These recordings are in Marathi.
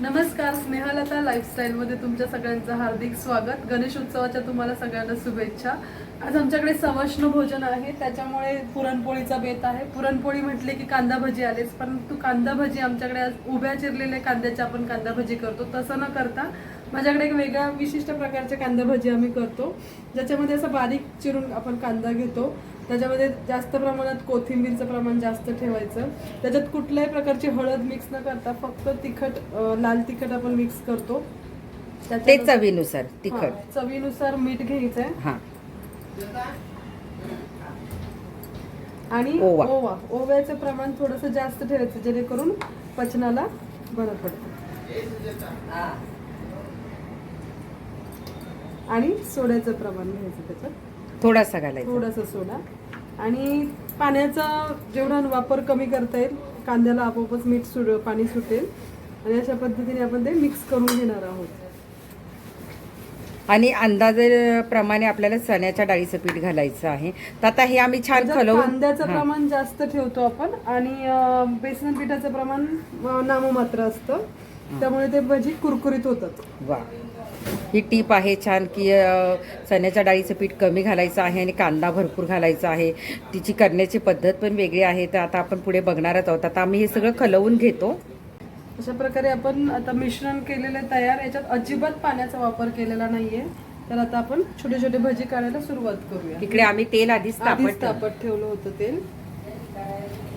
नमस्कार स्नेहलता लाईफस्टाईलमध्ये तुमच्या सगळ्यांचं हार्दिक स्वागत. गणेश उत्सवाच्या तुम्हाला सगळ्यांना शुभेच्छा. आज आमच्याकडे सवष्ण भोजन आहे त्याच्यामुळे पुरणपोळीचा बेत आहे. पुरणपोळी म्हटले की कांदा भजी आलेच परंतु कांदा भजी आमच्याकडे आज उभ्या चिरलेल्या कांद्याच्या आपण कांदा भजी करतो. तसं न करता माझ्याकडे एक वेगळ्या विशिष्ट प्रकारच्या कांदा भजी आम्ही करतो ज्याच्यामध्ये असं बारीक चिरून आपण कांदा घेतो. त्याच्यामध्ये जास्त प्रमाणात कोथिंबीरचं प्रमाण जास्त ठेवायचं. त्याच्यात कुठल्याही प्रकारची हळद मिक्स न करता फक्त तिखट लाल तिखट आपण मिक्स करतो. ते चवीनुसार तिखट. चवीनुसार मीठ घ्यायचंय. हा. आणि ओवा. ओवा. ओव्याचं प्रमाण थोडस जास्त ठेवायचं जेणेकरून पचनाला बरं पडतं आणि सोड्याचं प्रमाण घ्यायचं त्याच्यात. थोडासा घालायचा. थोडासा सोडा. आणि पाण्याचा जेवढा वापर कमी करता येईल कांद्याला आपोआपच मीठ सुट पाणी सुटेल. आणि अशा पद्धतीने आपण ते मिक्स करून घेणार आहोत. आणि अंदाजाप्रमाणे आपल्याला चण्याच्या डाळीचं पीठ घालायचं आहे. तर आता हे आम्ही छान खलवून कांद्याचं हा. प्रमाण जास्त ठेवतो आपण आणि बेसन पिठाचं प्रमाण नाममात्र असतं. त्यामुळे ते भजी कुरकुरीत होतात. वा. ही टीप आहे छान की चण्याच्या डाळीचं पीठ कमी घालायचं आहे आणि कांदा भरपूर घालायचा आहे. तिची करण्याची पद्धत पण वेगळी आहे. तर आता आपण पुढे बघणारच आहोत. आता आम्ही हे सगळं खलवून घेतो. अशा प्रकारे आपण आता मिश्रण केलेलं तयार. याच्यात अजिबात पाण्याचा वापर केलेला नाहीये. तर आता आपण छोटे छोटे भजी काढायला सुरुवात करूया. इकडे आम्ही तेल आधीच तापत तापत ठेवलं. होतं तेल.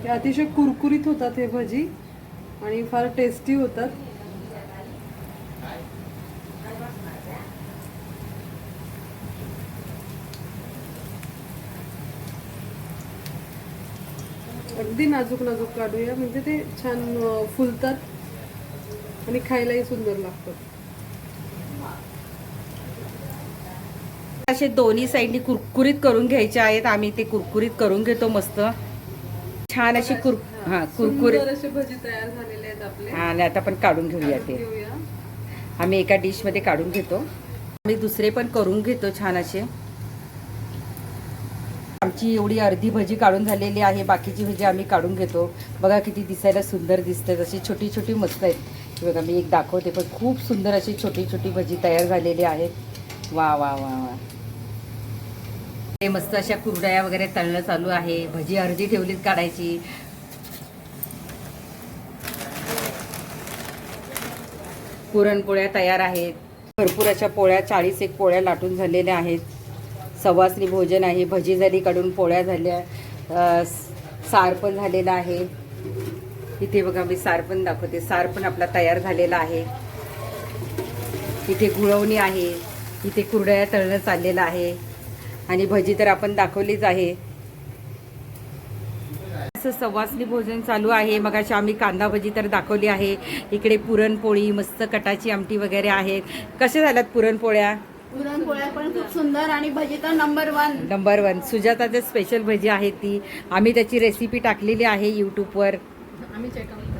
हे अतिशय कुरकुरीत होतात हे भजी. आणि फार टेस्टी होतात. अगदी नाजूक नाजूक काढूया म्हणजे ते छान फुलतात आणि खायलाही सुंदर लागतात. असे दोन्ही साईडनी कुरकुरीत करून घ्यायचे आहेत. आम्ही ते कुरकुरीत करून घेतो मस्त. छान अशी कुर हा कुरकुरीत. सुंदर असे भजी तयार झालेले आहेत आपले. हा आणि आता आपण काढून घेऊया ते. आम्ही एका डिशमध्ये काढून घेतो. आम्ही दुसरे पण करून घेतो छान असे. आमची एवढी अर्धी भजी काढून झालेली आहे बाकीची भजी आम्ही काढून घेतो. बघा किती दिसायला सुंदर दिसते अशी छोटी छोटी मस्त आहेत. बघा मी एक दाखवते पण खूप सुंदर अशी छोटी छोटी भजी तयार झालेली आहेत. वा वा वा वा. हे मस्त अशा कुरड्या वगैरे तळणं चालू आहे. भजी अर्धी ठेवलीत काढायची. पुरणपोळ्या तयार आहेत. भरपूर अशा पोळ्या चाळीस एक पोळ्या लाटून झालेल्या आहेत. सवासनी भोजन आहे भजी झाली काढून पोळ्या झाल्या स- सार पण झालेला आहे. इथे बघा मी सार पण दाखवते. सार पण आपला तयार झालेला आहे. इथे गुळवणी आहे. इथे कुरड्या तळणं चाललेलं आहे. आणि भजी तर आपण दाखवलीच आहे. असं सवासनी भोजन चालू आहे. मग अशी आम्ही कांदा भजी तर दाखवली आहे. इकडे पुरणपोळी मस्त कटाची आमटी वगैरे आहेत. कशा झाल्यात पुरणपोळ्या? पुरणपोळ्या पण खूप सुंदर आणि भजी तर नंबर वन नंबर वन सुजाताचं स्पेशल भजी आहे ती. आम्ही त्याची रेसिपी टाकलेली आहे यूट्यूबवर आम्ही चेकआउट